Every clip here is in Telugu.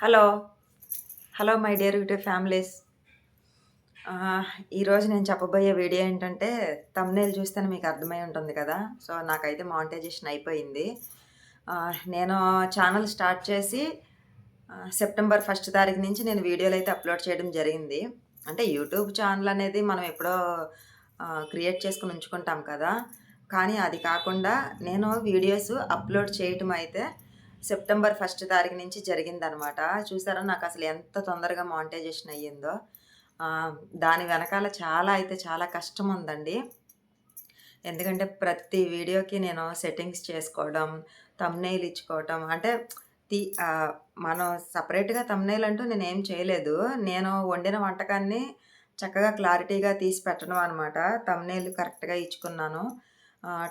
Hello. Hello my dear YouTube families. ఈరోజు నేను చెప్పబోయే వీడియో ఏంటంటే తమ్నేల్ చూస్తేనే మీకు అర్థమై ఉంటుంది కదా. సో నాకైతే మానిటైజేషన్ అయిపోయింది. నేను ఛానల్ స్టార్ట్ చేసి సెప్టెంబర్ ఫస్ట్ తారీఖు నుంచి నేను వీడియోలు అయితే అప్లోడ్ చేయడం జరిగింది. అంటే యూట్యూబ్ ఛానల్ అనేది మనం ఎప్పుడో క్రియేట్ చేసుకుని ఉంచుకుంటాం కదా. కానీ అది కాకుండా నేను వీడియోస్ అప్లోడ్ చేయటం అయితే సెప్టెంబర్ ఫస్ట్ తారీఖు నుంచి జరిగిందనమాట చూసారా నాకు అసలు ఎంత తొందరగా మానిటైజేషన్ అయ్యిందో. దాని వెనకాల చాలా అయితే చాలా కష్టం ఉందండి. ఎందుకంటే ప్రతి వీడియోకి నేను సెట్టింగ్స్ చేసుకోవడం తమ్నైల్ ఇచ్చుకోవటం అంటే తీ మనం సపరేట్గా తమ్నైల్ అంటూ నేను ఏం చేయలేదు. నేను వండిన వంటకాన్ని చక్కగా క్లారిటీగా తీసి పెట్టడం అనమాట తమ్నైల్ కరెక్ట్గా ఇచ్చుకున్నాను.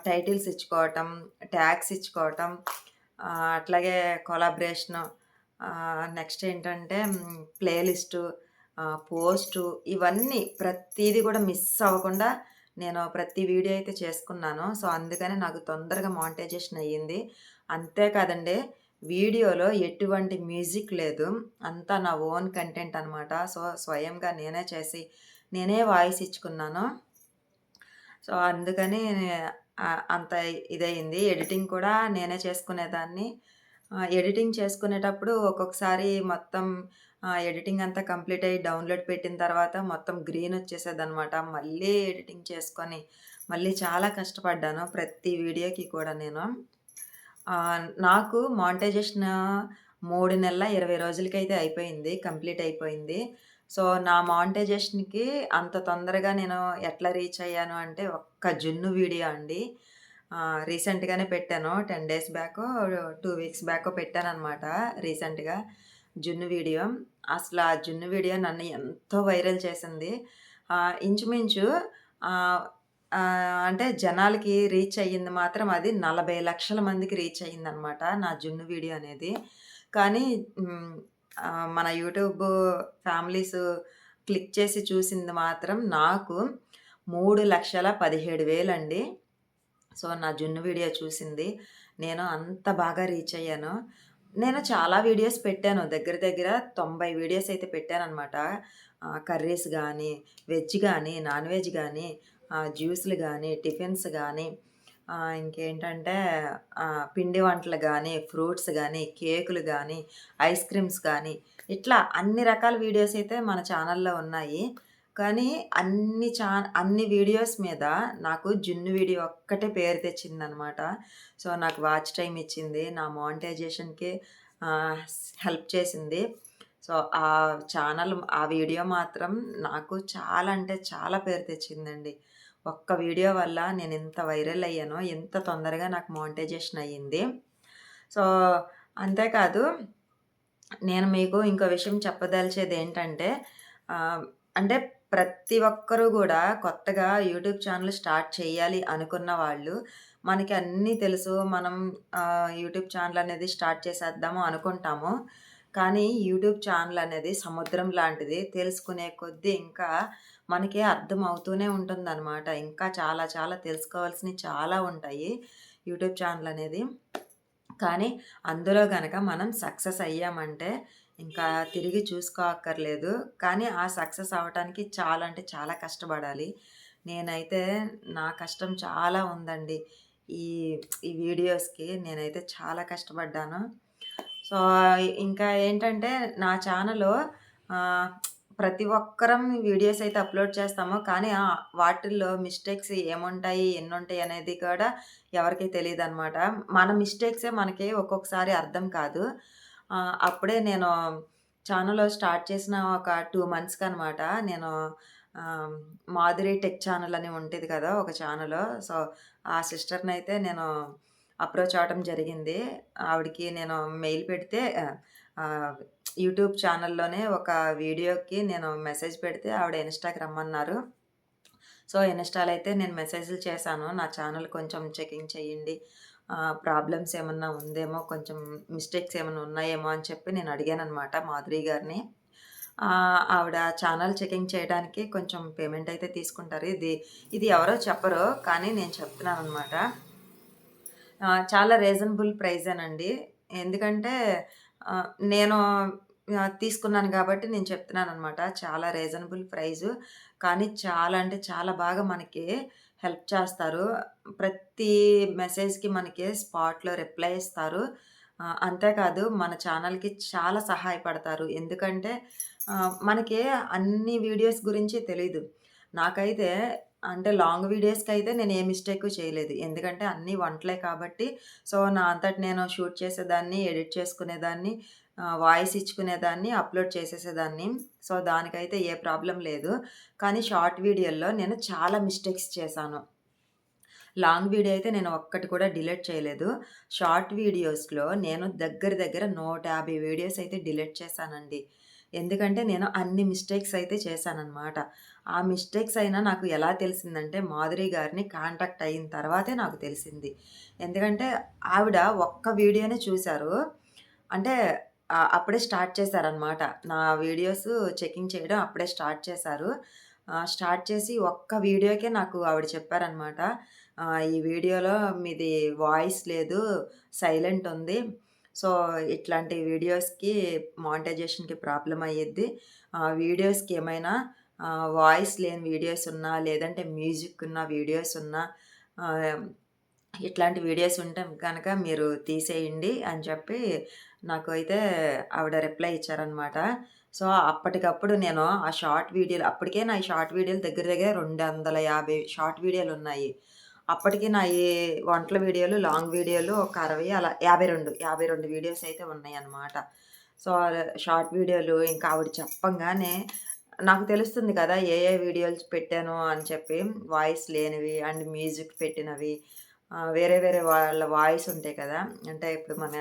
టైటిల్స్ ఇచ్చుకోవటం ట్యాగ్స్ ఇచ్చుకోవటం అట్లాగే కొలాబరేషను నెక్స్ట్ ఏంటంటే ప్లేలిస్టు పోస్టు ఇవన్నీ ప్రతిదీ కూడా మిస్ అవ్వకుండా నేను ప్రతి వీడియో అయితే చేసుకున్నాను. సో అందుకనే నాకు తొందరగా మానిటైజేషన్ అయ్యింది. అంతేకాదండి వీడియోలో ఎటువంటి మ్యూజిక్ లేదు. అంతా నా ఓన్ కంటెంట్ అనమాట సో స్వయంగా నేనే చేసి నేనే వాయిస్ ఇచ్చుకున్నాను. సో అందుకని అంత ఇదయింది. ఎడిటింగ్ కూడా నేనే చేసుకునేదాన్ని. ఎడిటింగ్ చేసుకునేటప్పుడు ఒక్కొక్కసారి మొత్తం ఎడిటింగ్ అంతా కంప్లీట్ అయ్యి డౌన్లోడ్ పెట్టిన తర్వాత మొత్తం గ్రీన్ వచ్చేసేదనమాట మళ్ళీ ఎడిటింగ్ చేసుకొని మళ్ళీ చాలా కష్టపడ్డాను ప్రతి వీడియోకి కూడా నేను. నాకు మానిటైజేషన్ మూడు నెలల ఇరవై రోజులకైతే అయిపోయింది కంప్లీట్ అయిపోయింది. సో నా మానిటైజేషన్కి అంత తొందరగా నేను ఎట్లా రీచ్ అయ్యాను అంటే ఒక్క జున్ను వీడియో అండి. రీసెంట్గానే పెట్టాను. Ten days back two weeks back పెట్టాను అనమాట రీసెంట్గా జున్ను వీడియో. అసలు ఆ జున్ను వీడియో నన్ను ఎంతో వైరల్ చేసింది. ఇంచుమించు అంటే జనాలకి రీచ్ అయ్యింది మాత్రం అది నలభై లక్షల మందికి రీచ్ అయ్యిందనమాట నా జున్ను వీడియో అనేది. కానీ మన యూట్యూబ్ ఫ్యామిలీస్ క్లిక్ చేసి చూసింది మాత్రం నాకు మూడు లక్షల పదిహేడు వేలండి. సో నా జున్ను వీడియో చూసింది. నేను అంత బాగా రీచ్ అయ్యాను. నేను చాలా వీడియోస్ పెట్టాను. దగ్గర దగ్గర తొంభై వీడియోస్ అయితే పెట్టాను అనమాట కర్రీస్ కానీ వెజ్ కానీ నాన్ వెజ్ కానీ జ్యూస్లు కానీ టిఫిన్స్ కానీ ఇంకేంటంటే పిండి వంటలు కానీ ఫ్రూట్స్ కానీ కేకులు కానీ ఐస్ క్రీమ్స్ కానీ ఇట్లా అన్ని రకాల వీడియోస్ అయితే మన ఛానల్లో ఉన్నాయి. కానీ అన్ని చా అన్ని వీడియోస్ మీద నాకు జున్ను వీడియో ఒక్కటే పేరు తెచ్చిందనమాట. సో నాకు వాచ్ టైం ఇచ్చింది. నా మానిటైజేషన్కి హెల్ప్ చేసింది. సో ఆ ఛానల్ ఆ వీడియో మాత్రం నాకు చాలా అంటే చాలా పేరు తెచ్చిందండి. ఒక్క వీడియో వల్ల నేను ఎంత వైరల్ అయ్యానో ఎంత తొందరగా నాకు మోనిటైజేషన్ అయ్యింది. సో అంతేకాదు నేను మీకు ఇంకో విషయం చెప్పదలిచేది ఏంటంటే అంటే ప్రతి ఒక్కరూ కూడా కొత్తగా యూట్యూబ్ ఛానల్ స్టార్ట్ చేయాలి అనుకున్న వాళ్ళు మనకి అన్నీ తెలుసు మనం యూట్యూబ్ ఛానల్ అనేది స్టార్ట్ చేసేద్దాము అనుకుంటాము. కానీ యూట్యూబ్ ఛానల్ అనేది సముద్రం లాంటిది తెలుసుకునే కొద్దీ ఇంకా మనకి అర్థం అవుతూనే ఉంటుందన్నమాట. ఇంకా చాలా చాలా తెలుసుకోవాల్సినవి చాలా ఉంటాయి యూట్యూబ్ ఛానల్ అనేది. కానీ అందులో కనుక మనం సక్సెస్ అయ్యామంటే ఇంకా తిరిగి చూసుకోక్కర్లేదు. కానీ ఆ సక్సెస్ అవ్వటానికి చాలా అంటే చాలా కష్టపడాలి. నేనైతే నా కష్టం చాలా ఉందండి. ఈ ఈ వీడియోస్కి నేనైతే చాలా కష్టపడ్డాను. సో ఇంకా ఏంటంటే నా ఛానల్లో ప్రతి ఒక్కరం వీడియోస్ అయితే అప్లోడ్ చేస్తాము. కానీ వాటిల్లో మిస్టేక్స్ ఏముంటాయి ఎన్ని ఉంటాయి అనేది కూడా ఎవరికి తెలియదు అనమాట మన మిస్టేక్సే మనకి ఒక్కొక్కసారి అర్థం కాదు. అప్పుడే నేను ఛానల్ స్టార్ట్ చేసిన ఒక టూ మంత్స్కి అనమాట నేను మాధురి టెక్ ఛానల్ అని ఉంటుంది కదా ఒక ఛానల్ సో ఆ సిస్టర్ని అయితే నేను అప్రోచ్ అవడం జరిగింది. ఆవిడకి నేను మెయిల్ పెడితే యూట్యూబ్ ఛానల్లోనే ఒక వీడియోకి నేను మెసేజ్ పెడితే ఆవిడ ఇన్స్టాకి రమ్మన్నారు. సో ఇన్స్టాలో అయితే నేను మెసేజ్లు చేశాను. నా ఛానల్ కొంచెం చెకింగ్ చేయండి. ప్రాబ్లమ్స్ ఏమన్నా ఉందేమో కొంచెం మిస్టేక్స్ ఏమైనా ఉన్నాయేమో అని చెప్పి నేను అడిగాను అనమాట మాధురి గారిని. ఆవిడ ఛానల్ చెకింగ్ చేయడానికి కొంచెం పేమెంట్ అయితే తీసుకుంటారు. ఇది ఇది ఎవరో చెప్పరు కానీ నేను చెప్తున్నాను అనమాట చాలా రీజనబుల్ ప్రైజేనండి. ఎందుకంటే నేను ఆహ్, తీసుకున్నాను గాబట్టి నేను చెప్తున్నాననమాట. చాలా రీజనబుల్ ప్రైజు. కానీ చాలా అంటే చాలా బాగా మనకి హెల్ప్ చేస్తారు. ప్రతి మెసేజ్‌కి మనకి స్పాట్‌లో రిప్లై ఇస్తారు. ఆహ్, అంతేకాదు మన ఛానల్‌కి చాలా సహాయపడతారు. ఎందుకంటే ఆహ్, మనకి అన్ని వీడియోస్ గురించి తెలీదు. నాకైతే అంటే లాంగ్ వీడియోస్కి అయితే నేను ఏ మిస్టేక్ చేయలేదు. ఎందుకంటే అన్నీ వంటలే కాబట్టి సో, నా అంతటి నేను షూట్ చేసేదాన్ని, ఎడిట్ చేసుకునేదాన్ని, వాయిస్ ఇచ్చుకునేదాన్ని, అప్‌లోడ్ చేసేసేదాన్ని. సో, దానికైతే ఏ ప్రాబ్లం లేదు. కానీ షార్ట్ వీడియోల్లో నేను చాలా మిస్టేక్స్ చేశాను. లాంగ్ వీడియో అయితే నేను ఒక్కటి కూడా డిలీట్ చేయలేదు. షార్ట్ వీడియోస్‌లో నేను దగ్గర దగ్గర 150 వీడియోస్ అయితే డిలీట్ చేశానండి. ఎందుకంటే నేను అన్ని మిస్టేక్స్ అయితే చేశానన్నమాట ఆ మిస్టేక్స్ అయినా నాకు ఎలా తెలిసిందంటే మాధురి గారిని కాంటాక్ట్ అయిన తర్వాతే నాకు తెలిసింది. ఎందుకంటే ఆవిడ ఒక్క వీడియోనే చూశారు అంటే అప్పుడే స్టార్ట్ చేశారనమాట. నా వీడియోస్ చెకింగ్ చేయడం అప్పుడే స్టార్ట్ చేశారు. స్టార్ట్ చేసి ఒక్క వీడియోకే నాకు ఆవిడ చెప్పారనమాట. "ఈ వీడియోలో మీది వాయిస్ లేదు. సైలెంట్ ఉంది. సో, ఇట్లాంటి వీడియోస్‌కి మానిటైజేషన్‌కి ప్రాబ్లమ్ అయ్యిద్ది. వీడియోస్‌కి ఏమైనా వాయిస్ లేని వీడియోస్ ఉన్నా, లేదంటే మ్యూజిక్ ఉన్న వీడియోస్ ఉన్నా ఇట్లాంటి వీడియోస్ ఉంటే కనుక మీరు తీసేయండి" అని చెప్పి నాకు అయితే ఆవిడ రిప్లై ఇచ్చారనమాట. సో, అప్పటికప్పుడు నేను ఆ షార్ట్ వీడియోలు అప్పటికే నా షార్ట్ వీడియోలు దగ్గర దగ్గర 250 షార్ట్ వీడియోలు ఉన్నాయి అప్పటికి నా ఈ వంటల వీడియోలు, లాంగ్ వీడియోలు ఒక 60 అలా 52, 52 వీడియోస్ అయితే ఉన్నాయి అన్నమాట సో, షార్ట్ వీడియోలు ఇంకా ఆవిడ చెప్పంగానే నాకు తెలుస్తుంది కదా! ఏ ఏ వీడియోస్ పెట్టాను అని చెప్పి. వాయిస్ లేనివి అండ్ మ్యూజిక్ పెట్టినవి. వేరే వేరే వాళ్ళ వాయిస్ ఉంటాయి కదా! అంటే ఇప్పుడు మన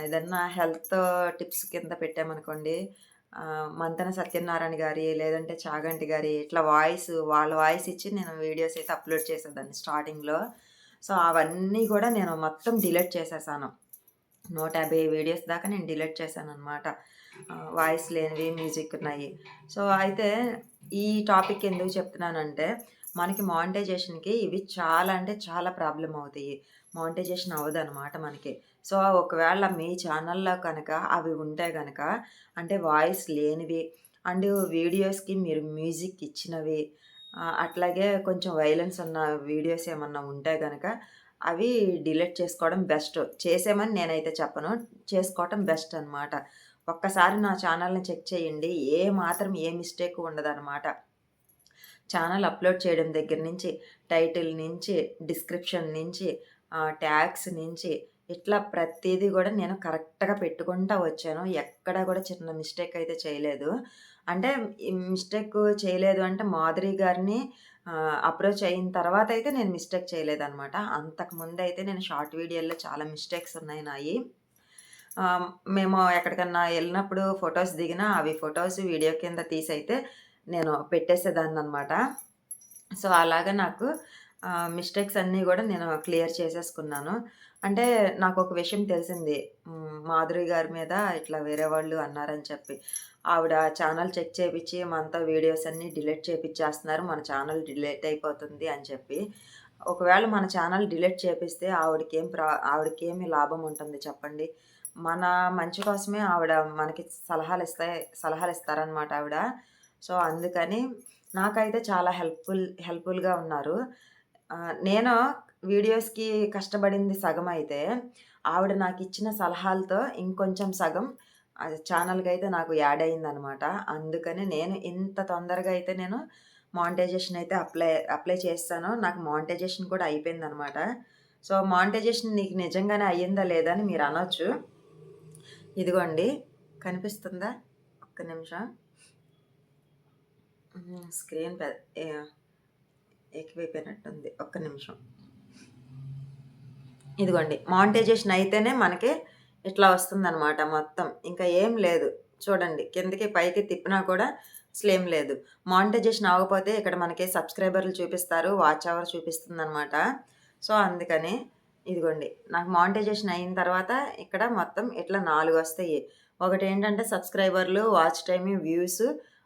ఏదన్నా హెల్త్ టిప్స్ కింద పెట్టామనుకోండి. మంతన సత్యనారాయణ గారి, లేదంటే చాగంటి గారి ఇట్లా వాయిస్ వాళ్ళ వాయిస్ ఇచ్చి నేను వీడియోస్ అయితే అప్‌లోడ్ చేసేదాన్ని స్టార్టింగ్‌లో. సో, అవన్నీ కూడా నేను మొత్తం డిలీట్ చేసేసాను. 150 వీడియోస్ దాకా నేను డిలీట్ చేశాను అనమాట వాయిస్ లేనివి, మ్యూజిక్ ఉన్నాయి. సో, అయితే ఈ టాపిక్ ఎందుకు చెప్తున్నానంటే మనకి మానిటైజేషన్‌కి ఇవి చాలా అంటే చాలా ప్రాబ్లం అవుతాయి. మానిటైజేషన్ అవ్వదనమాట మనకి. సో, ఒకవేళ మీ ఛానల్‌లో కనుక అవి ఉంటే కనుక అంటే వాయిస్ లేనివి అండ్ వీడియోస్‌కి మీరు మ్యూజిక్ ఇచ్చినవి అట్లాగే కొంచెం వైలెన్స్ ఉన్న వీడియోస్ ఏమన్నా ఉంటే కనుక అవి డిలీట్ చేసుకోవడం బెస్ట్. చేసేమని నేనైతే చెప్పను. చేసుకోవటం బెస్ట్ అనమాట. ఒక్కసారి నా ఛానల్‌ని చెక్ చేయండి. ఏ మాత్రం ఏ మిస్టేక్ ఉండదన్నమాట ఛానల్ అప్‌లోడ్ చేయడం దగ్గర నుంచి, టైటిల్ నుంచి, డిస్క్రిప్షన్ నుంచి, ట్యాగ్స్ నుంచి ఇట్లా ప్రతిదీ కూడా నేను కరెక్ట్‌గా పెట్టుకుంటా వచ్చాను. ఎక్కడా కూడా చిన్న మిస్టేక్ అయితే చేయలేదు. అంటే మిస్టేక్ చేయలేదు అంటే మాధురి గారిని అప్రోచ్ అయిన తర్వాత అయితే నేను మిస్టేక్ చేయలేదనమాట. అంతకుముందయితే నేను షార్ట్ వీడియోల్లో చాలా మిస్టేక్స్ ఉన్నాయి నాయి. మేము ఎక్కడికన్నా వెళ్ళినప్పుడు ఫొటోస్ దిగినా అవి ఫొటోస్ వీడియో కింద తీసైతే నేను పెట్టేసేదాన్ని అనమాట సో, అలాగా నాకు మిస్టేక్స్ అన్నీ కూడా నేను క్లియర్ చేసేసుకున్నాను. అంటే నాకు ఒక విషయం తెలిసింది. మాధురి గారి మీద ఇట్లా వేరే వాళ్ళు అన్నారని చెప్పి. ఆవిడ ఛానల్ చెక్ చేయించి మనతో వీడియోస్ అన్నీ డిలీట్ చేపిచ్చేస్తున్నారు. మన ఛానల్ డిలీట్ అయిపోతుంది అని చెప్పి. ఒకవేళ మన ఛానల్ డిలీట్ చేపిస్తే ఆవిడకేం ప్రా ఆవిడకేమి లాభం ఉంటుంది చెప్పండి? మన మంచి కోసమే ఆవిడ మనకి సలహాలు ఇస్తాయి సలహాలు ఇస్తారనమాట ఆవిడ. సో, అందుకని నాకైతే చాలా హెల్ప్‌ఫుల్ హెల్ప్‌ఫుల్‌గా ఉన్నారు. నేను వీడియోస్‌కి కష్టపడింది సగం అయితే ఆవిడ నాకు ఇచ్చిన సలహాలతో ఇంకొంచెం సగం అది అయితే నాకు యాడ్ అయిందనమాట. అందుకని నేను ఇంత తొందరగా అయితే నేను మానిటైజేషన్ అయితే అప్లై అప్లై చేస్తాను నాకు మానిటైజేషన్ కూడా అయిపోయిందనమాట. సో, మానిటైజేషన్ నీకు నిజంగానే అయ్యిందా లేదా అని మీరు అనొచ్చు. ఇదిగోండి కనిపిస్తుందా? ఒక్క నిమిషం. స్క్రీన్ పెద్ద ఎక్కువైపోయినట్టుంది. ఒక్క నిమిషం. ఇదిగోండి. మానిటైజేషన్ అయితేనే మనకి ఇట్లా వస్తుందన్నమాట మొత్తం. ఇంకా ఏం లేదు. చూడండి కిందకి పైకి తిప్పినా కూడా అసలేం లేదు. మానిటైజేషన్ అవ్వకపోతే ఇక్కడ మనకి సబ్స్క్రైబర్లు చూపిస్తారు. వాచ్ అవర్ చూపిస్తుంది అనమాట సో, అందుకని ఇదిగోండి. నాకు మానిటైజేషన్ అయిన తర్వాత ఇక్కడ మొత్తం ఇట్లా నాలుగు వస్తాయి. ఒకటి ఏంటంటే సబ్స్క్రైబర్లు, వాచ్ టైమ్, వ్యూస్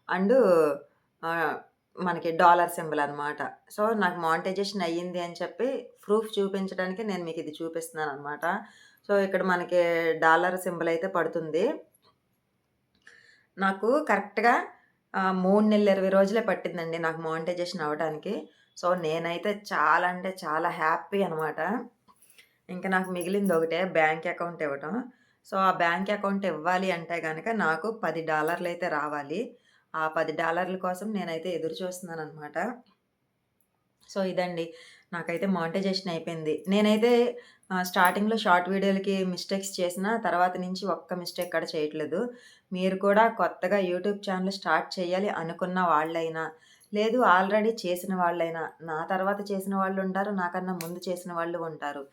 అండ్ మనకి డాలర్ సింబల్ అనమాట. సో, నాకు మానిటైజేషన్ అయ్యింది అని చెప్పి ప్రూఫ్ చూపించడానికి నేను మీకు ఇది చూపిస్తున్నాను అనమాట సో, ఇక్కడ మనకి డాలర్ సింబల్ అయితే పడుతుంది. నాకు కరెక్ట్‌గా మూడు నెలలు 20 రోజులే పట్టిందండి నాకు మానిటైజేషన్ అవ్వటానికి. సో, నేనైతే చాలా అంటే చాలా హ్యాపీ అనమాట. ఇంకా నాకు మిగిలింది ఒకటే బ్యాంక్ అకౌంట్ ఇవ్వటం. సో, ఆ బ్యాంక్ అకౌంట్ ఇవ్వాలి అంటే కనుక నాకు $10 అయితే రావాలి. ఆ $10 కోసం నేనైతే ఎదురు చూస్తున్నాననమాట. సో, ఇదండి. నాకైతే మానిటైజేషన్ అయిపోయింది. నేనైతే స్టార్టింగ్‌లో షార్ట్ వీడియోలకి మిస్టేక్స్ చేసిన తర్వాత నుంచి ఒక్క మిస్టేక్ కూడా చేయట్లేదు. మీరు కూడా కొత్తగా యూట్యూబ్ ఛానల్ స్టార్ట్ చేయాలి అనుకున్న వాళ్ళైనా, లేదు ఆల్రెడీ చేసిన వాళ్ళైనా, నా తర్వాత చేసిన వాళ్ళు ఉంటారు నాకన్నా ముందు చేసిన వాళ్ళు ఉంటారు.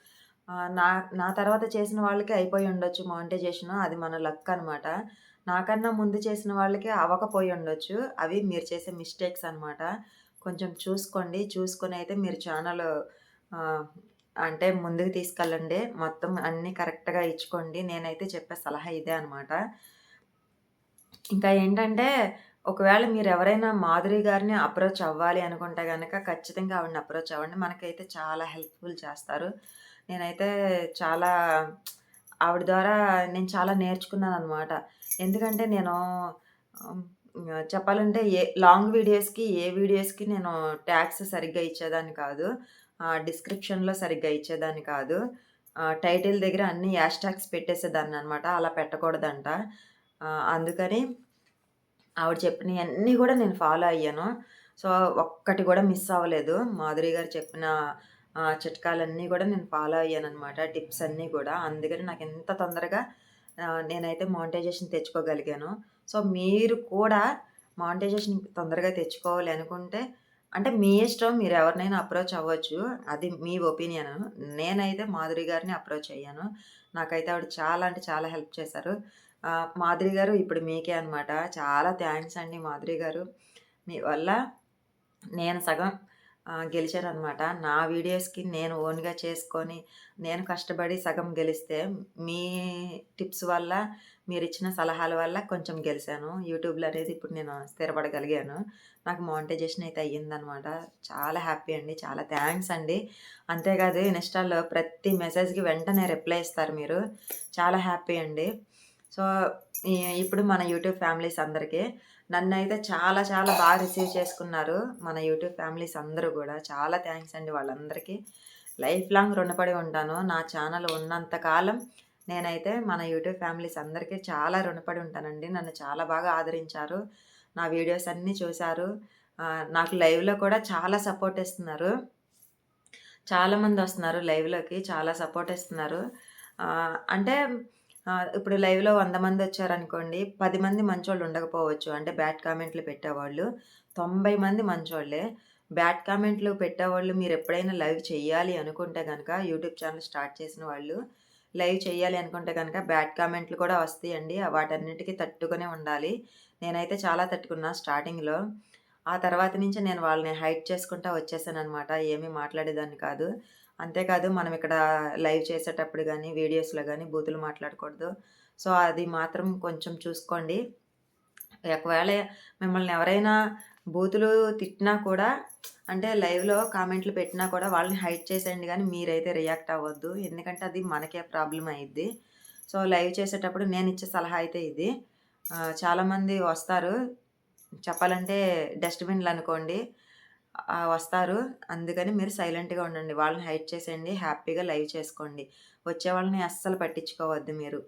నా నా తర్వాత చేసిన వాళ్ళకి అయిపోయి ఉండొచ్చు మానిటైజేషన్ అది మన లక్ అనమాట. నాకన్నా ముందు చేసిన వాళ్ళకి అవ్వకపోయి ఉండొచ్చు. అవి మీరు చేసే మిస్టేక్స్ అనమాట. కొంచెం చూసుకోండి. చూసుకొనైతే మీరు ఛానల్ అంటే ముందుకు తీసుకెళ్ళండి. మొత్తం అన్నీ కరెక్ట్‌గా ఇచ్చుకోండి. నేనైతే చెప్పే సలహా ఇదే అనమాట. ఇంకా ఏంటంటే, ఒకవేళ మీరు ఎవరైనా మాధురి గారిని అప్రోచ్ అవ్వాలి అనుకుంటే కనుక ఖచ్చితంగా ఆవిడని అప్రోచ్ అవ్వండి. మనకైతే చాలా హెల్ప్‌ఫుల్ చేస్తారు. నేనైతే చాలా ఆవిడ ద్వారా నేను చాలా నేర్చుకున్నాను అనమాట ఎందుకంటే నేను చెప్పాలంటే ఏ లాంగ్ వీడియోస్‌కి, ఏ వీడియోస్‌కి నేను ట్యాగ్స్ సరిగ్గా ఇచ్చేదాన్ని కాదు. డిస్క్రిప్షన్‌లో సరిగ్గా ఇచ్చేదాన్ని కాదు. టైటిల్ దగ్గర అన్ని యాష్ ట్యాగ్స్ పెట్టేసేదాన్ననమాట. అలా పెట్టకూడదంట. అందుకని ఆవిడ చెప్పినయన్నీ కూడా నేను ఫాలో అయ్యాను. సో, ఒక్కటి కూడా మిస్ అవ్వలేదు. మాధురి గారు చెప్పిన చిట్కాలన్నీ కూడా నేను ఫాలో అయ్యాను అనమాట టిప్స్ అన్నీ కూడా అందుకని నాకు ఎంత తొందరగా నేనైతే మానిటైజేషన్ తెచ్చుకోగలిగాను. సో, మీరు కూడా మానిటైజేషన్ తొందరగా తెచ్చుకోవాలి అనుకుంటే అంటే మీ ఇష్టం మీరు ఎవరినైనా అప్రోచ్ అవ్వచ్చు. అది మీ ఒపీనియన్ నేనైతే మాధురి గారిని అప్రోచ్ అయ్యాను. నాకైతే ఆవిడ చాలా అంటే చాలా హెల్ప్ చేశారు. మాధురి గారు ఇప్పుడు మీకే అనమాట. చాలా థ్యాంక్స్ అండి మాధురి గారు. మీ వల్ల నేను సగం గెలిచారనమాట నా వీడియోస్‌కి నేను ఓన్‌గా చేసుకొని, నేను కష్టపడి సగం గెలిస్తే, మీ టిప్స్ వల్ల, మీరు ఇచ్చిన సలహాల వల్ల కొంచెం గెలిచాను యూట్యూబ్‌లో అనేది ఇప్పుడు నేను స్థిరపడగలిగాను. నాకు మానిటైజేషన్ అయితే అయ్యిందనమాట. చాలా హ్యాపీ అండి. చాలా థ్యాంక్స్ అండి. అంతేకాదు ఇన్స్టాల్లో ప్రతి మెసేజ్‌కి వెంటనే రిప్లై ఇస్తారు మీరు. చాలా హ్యాపీ అండి. సో, ఇప్పుడు మన యూట్యూబ్ ఫ్యామిలీస్ అందరికి నన్నైతే చాలా చాలా బాగా రిసీవ్ చేసుకున్నారు. మన యూట్యూబ్ ఫ్యామిలీస్ అందరూ కూడా చాలా థ్యాంక్స్ అండి వాళ్ళందరికీ. లైఫ్ లాంగ్ రుణపడి ఉంటాను. నా ఛానల్ ఉన్నంతకాలం నేనైతే మన యూట్యూబ్ ఫ్యామిలీస్ అందరికీ చాలా రుణపడి ఉంటానండి. నన్ను చాలా బాగా ఆదరించారు. నా వీడియోస్ అన్నీ చూశారు నాకు లైవ్‌లో కూడా చాలా సపోర్ట్ ఇస్తున్నారు. చాలామంది వస్తున్నారు లైవ్‌లోకి. చాలా సపోర్ట్ ఇస్తున్నారు. అంటే ఇప్పుడు లైవ్‌లో వంద మంది వచ్చారనుకోండి పది మంది మంచోళ్ళు ఉండకపోవచ్చు. అంటే బ్యాడ్ కామెంట్లు పెట్టేవాళ్ళు. 90 మంది మంచోళ్ళే. బ్యాడ్ కామెంట్లు పెట్టేవాళ్ళు మీరెప్పుడైనా లైవ్ చేయాలి అనుకుంటే గనక యూట్యూబ్ ఛానల్ స్టార్ట్ చేసిన వాళ్ళు లైవ్ చేయాలి అనుకుంటే కనుక బ్యాడ్ కామెంట్లు కూడా వస్తాయండి. వాటన్నిటికీ తట్టుకునే ఉండాలి. నేనైతే చాలా తట్టుకున్నా స్టార్టింగ్‌లో. ఆ తర్వాత నుంచి నేను వాళ్ళని హైట్ చేసుకుంటా వచ్చేసాననమాట. ఏమీ మాట్లాడేదాన్ని కాదు. అంతేకాదు మనం ఇక్కడ లైవ్ చేసేటప్పుడు కానీ వీడియోస్‌లో కానీ బూతులు మాట్లాడకూడదు. సో, అది మాత్రం కొంచెం చూసుకోండి. ఒకవేళ మిమ్మల్ని ఎవరైనా బూతులు తిట్టినా కూడా అంటే లైవ్‌లో కామెంట్లు పెట్టినా కూడా వాళ్ళని హైట్ చేసేయండి కానీ మీరైతే రియాక్ట్ అవ్వద్దు. ఎందుకంటే అది మనకే ప్రాబ్లం అయ్యిద్ది. సో, లైవ్ చేసేటప్పుడు నేను ఇచ్చే సలహా అయితే ఇది. చాలామంది వస్తారు. చెప్పాలంటే డస్ట్బిన్లు అనుకోండి వస్తారు. అందుకని మీరు సైలెంట్‌గా ఉండండి. వాళ్ళని హైట్ చేసేయండి. హ్యాపీగా లైవ్ చేసుకోండి. వచ్చే వాళ్ళని అస్సలు పట్టించుకోవద్దు మీరు.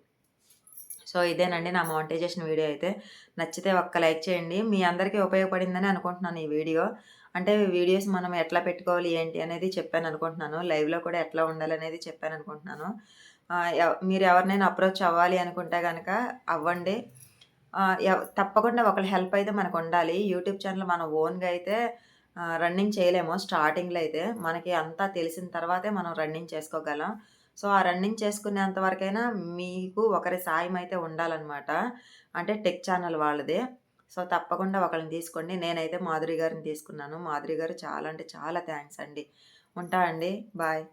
సో, ఇదేనండి నా మోనిటైజేషన్ వీడియో అయితే. నచ్చితే ఒక్క లైక్ చేయండి. మీ అందరికీ ఉపయోగపడిందని అనుకుంటున్నాను ఈ వీడియో. అంటే వీడియోస్ మనం ఎట్లా పెట్టుకోవాలి, ఏంటి అనేది చెప్పాను అనుకుంటున్నాను లైవ్‌లో కూడా ఎట్లా ఉండాలనేది అనేది చెప్పాను అనుకుంటున్నాను మీరు ఎవరినైనా అప్రోచ్ అవ్వాలి అనుకుంటే కనుక అవ్వండి. తప్పకుండా ఒకళ్ళ హెల్ప్ అయితే మనకు ఉండాలి యూట్యూబ్ ఛానల్ మనం ఓన్‌గా అయితే రన్నింగ్ చేయలేము స్టార్టింగ్‌లో అయితే. మనకి అంతా తెలిసిన తర్వాతే మనం రన్నింగ్ చేసుకోగలం. సో, ఆ రన్నింగ్ చేసుకునేంత వరకైనా మీకు ఒకరి సాయం అయితే ఉండాలన్నమాట అంటే టెక్ ఛానల్ వాళ్ళదే. సో, తప్పకుండా ఒకరిని తీసుకోండి. నేనైతే మాధురి గారిని తీసుకున్నాను. మాధురి గారు చాలా అంటే చాలా థ్యాంక్స్ అండి. ఉంటా అండి. బాయ్.